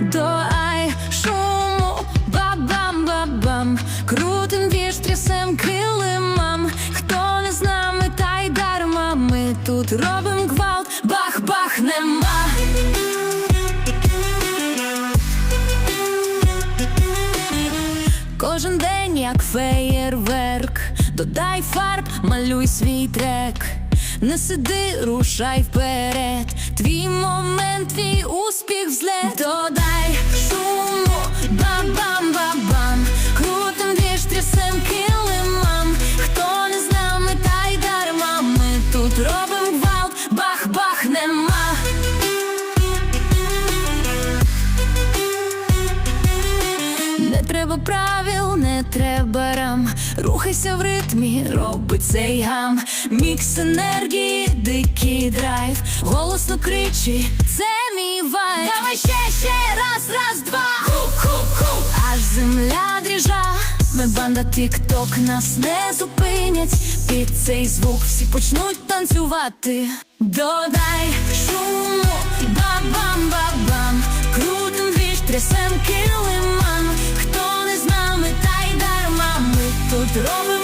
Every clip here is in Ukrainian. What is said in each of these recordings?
до ай шуму, бабам-бабам, крутим віж, трясем килимам. Хто не з нами, та й дарма. Ми тут робим гвалт, бах-бах нема. Кожен день як феєрверк, додай фарб, малюй свій трек. Не сиди, рушай вперед. Твій момент, твій успіх взлет. Робим гвалт, бах-бах нема. Не треба правил, не треба рам. Рухайся в ритмі, роби цей гам. Мікс енергії, дикий драйв. Голосно кричи, це мій вайб. Давай ще, ще раз, раз, два. Аж земля. Ми банда тік-ток, нас не зупинять. Під цей звук всі почнуть танцювати. Додай шуму, бам-бам-бам-бам. Крутим віж, трясем килиман. Хто не з нами, та й дарма. Ми тут робим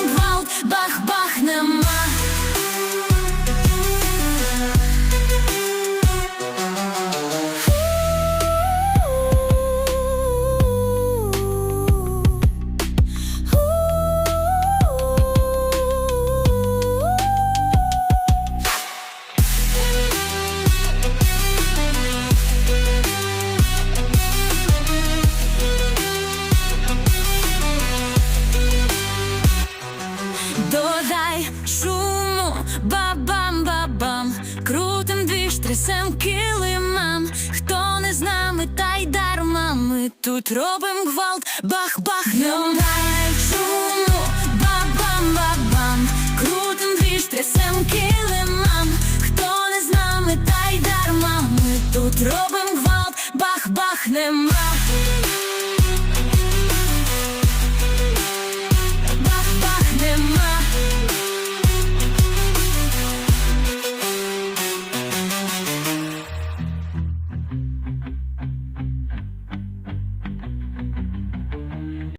бабам-бабам, крутим двіж, трясем килимам. Хто не з нами, та й дарма. Ми тут робим гвалт, бах-бах, Додай шуму, бабам-бабам, крутим двіж, трясем килимам. Хто не з нами, та й дарма. Ми тут робим гвалт, бах-бах, нема.